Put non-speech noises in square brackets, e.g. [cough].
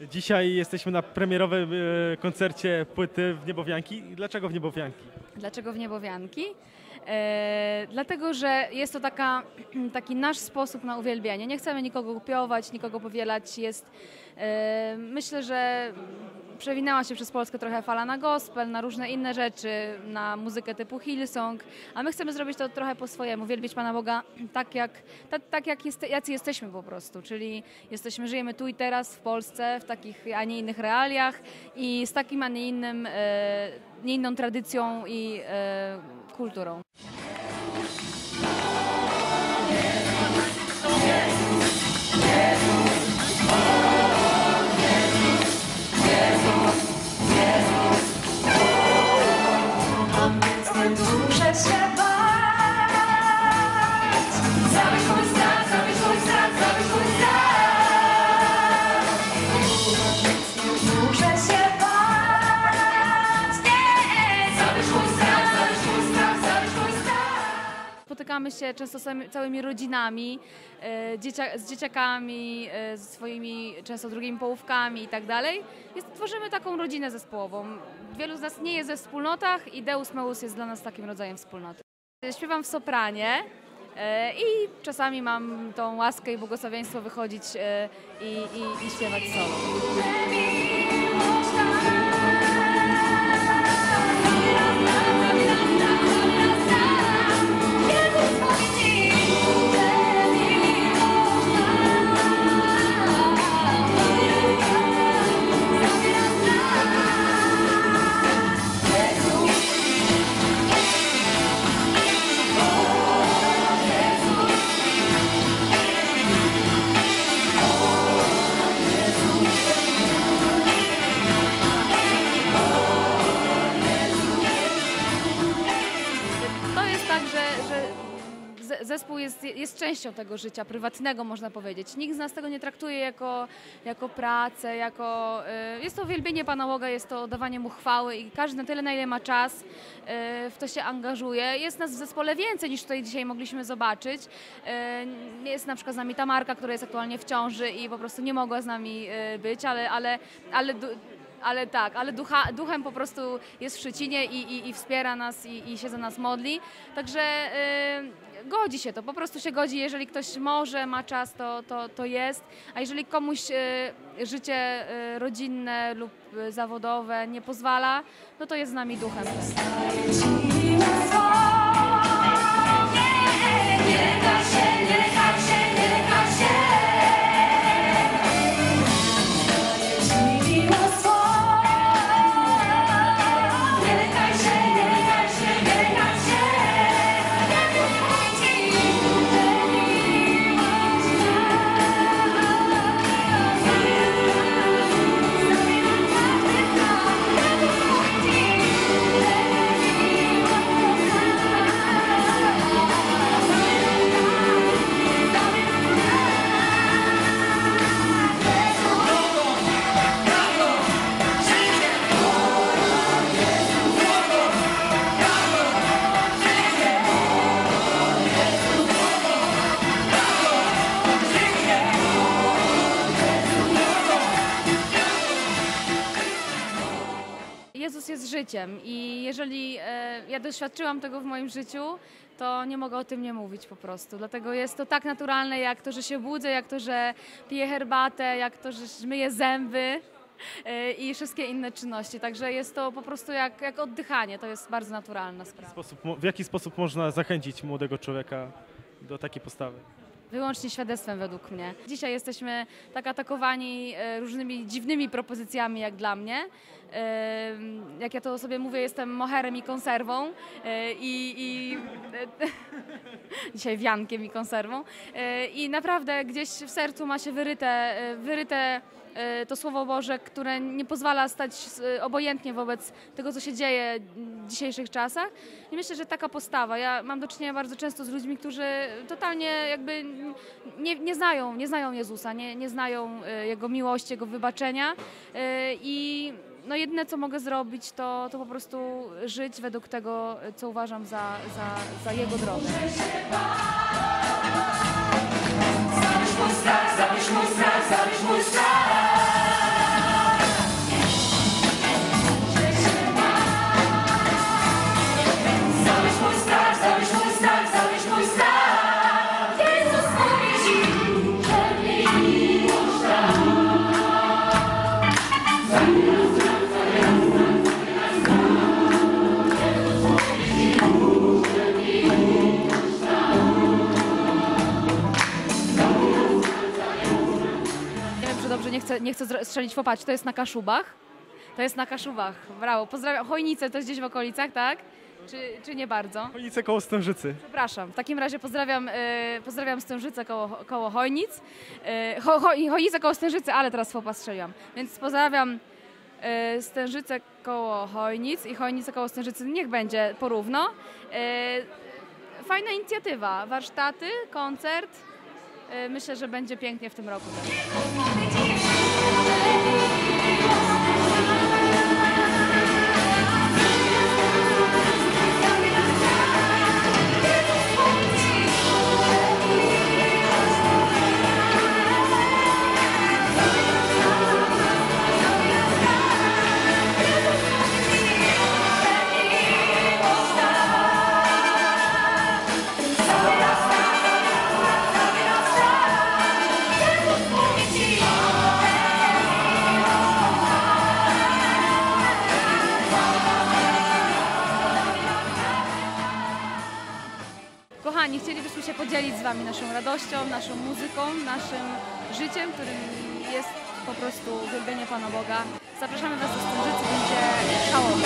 Dzisiaj jesteśmy na premierowym e, koncercie płyty w Niebowianki. Dlaczego w Niebowianki? Dlaczego w Niebowianki? E, dlatego, że jest to taka, [clears throat] taki nasz sposób na uwielbienie. Nie chcemy nikogo kupiować, nikogo powielać. Jest, e, myślę, że przewinęła się przez Polskę trochę fala na gospel, na różne inne rzeczy, na muzykę typu Hillsong, a my chcemy zrobić to trochę po swojemu, wielbić Pana Boga tak jak, tak, tak jak jacy jesteśmy po prostu, czyli jesteśmy, żyjemy tu i teraz w Polsce, w takich, a nie innych realiach i z takim, a nie innym, e, nie inną tradycją i e, kulturą. I'm Spotykamy się często całymi rodzinami, e, z dzieciakami, e, ze swoimi często drugimi połówkami i tak dalej. Tworzymy taką rodzinę zespołową. Wielu z nas nie jest we wspólnotach i Deus Meus jest dla nas takim rodzajem wspólnoty. Śpiewam w sopranie e, i czasami mam tą łaskę i błogosławieństwo wychodzić e, i, i, i śpiewać solo. Zespół jest, jest częścią tego życia prywatnego, można powiedzieć. Nikt z nas tego nie traktuje jako, jako pracę, jako... y, Jest to uwielbienie Pana Boga, jest to dawanie Mu chwały i każdy na tyle, na ile ma czas, y, w to się angażuje. Jest nas w zespole więcej niż tutaj dzisiaj mogliśmy zobaczyć. Y, Jest na przykład z nami Tamarka, która jest aktualnie w ciąży i po prostu nie mogła z nami być, ale, ale, ale ale tak, ale ducha, duchem po prostu jest w Szczecinie i, i, i wspiera nas i, i się za nas modli. Także godzi się to, po prostu się godzi. Jeżeli ktoś może, ma czas, to, to, to jest. A jeżeli komuś y, życie y, rodzinne lub y, zawodowe nie pozwala, no to jest z nami duchem. Jezus jest życiem i jeżeli e, ja doświadczyłam tego w moim życiu, to nie mogę o tym nie mówić po prostu. Dlatego jest to tak naturalne, jak to, że się budzę, jak to, że piję herbatę, jak to, że myję zęby e, i wszystkie inne czynności. Także jest to po prostu jak, jak oddychanie, to jest bardzo naturalna sprawa. Sposób, mo- w jaki sposób można zachęcić młodego człowieka do takiej postawy? Wyłącznie świadectwem według mnie. Dzisiaj jesteśmy tak atakowani e, różnymi dziwnymi propozycjami jak dla mnie. E, Jak ja to sobie mówię, jestem moherem i konserwą e, i, i [laughs] dzisiaj wiankiem i konserwą. I naprawdę gdzieś w sercu ma się wyryte, wyryte to Słowo Boże, które nie pozwala stać e, obojętnie wobec tego, co się dzieje w dzisiejszych czasach. I myślę, że taka postawa. Ja mam do czynienia bardzo często z ludźmi, którzy totalnie jakby nie, nie znają, nie znają Jezusa, nie, nie znają e, Jego miłości, Jego wybaczenia E, i no jedyne, co mogę zrobić, to, to po prostu żyć według tego, co uważam za, za, za Jego drogę. Zabić mój strach, zabić mój strach, zabić mój strach chcę, nie chcę strzelić w opać, to jest na Kaszubach. To jest na Kaszubach, brawo. Pozdrawiam. Chojnice to jest gdzieś w okolicach, tak? Czy, czy nie bardzo? Chojnice koło Stężycy. Przepraszam. W takim razie pozdrawiam, e, pozdrawiam Stężycę koło, koło Chojnic. E, cho, cho, Chojnice koło Stężycy, ale teraz w opas strzeliłam. Więc pozdrawiam e, Stężycę koło Chojnic i Chojnice koło Stężycy. Niech będzie porówno. E, fajna inicjatywa. Warsztaty, koncert. Myślę, że będzie pięknie w tym roku Thank you. Wami naszą radością, naszą muzyką, naszym życiem, którym jest po prostu uwielbienie Pana Boga. Zapraszamy Was do Stężycy, będzie szałowo.